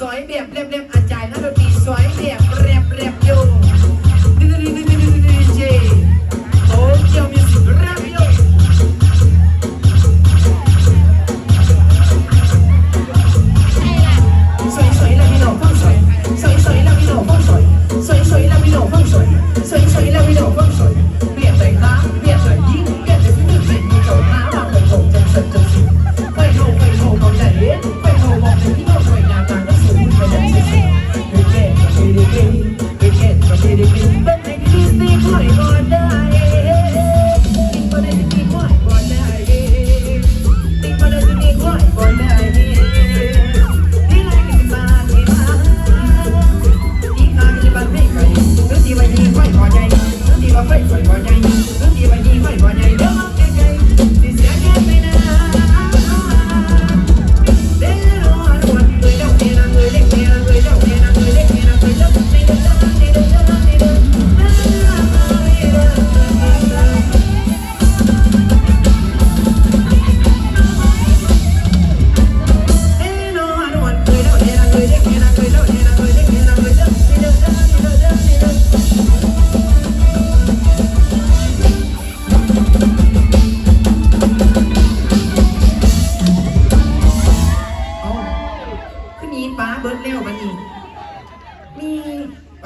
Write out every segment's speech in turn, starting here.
สวยแบบเล็บๆ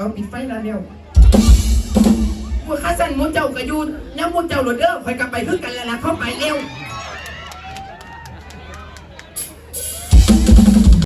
เอาปิดไฟแล้วเดียวพวข้าสั่นหมูเจ้าก็อยู่แนวหมูเจ้าหลดเด้อคอยกลับไปเพื่อกันแล้วละเข้าไปเร็ว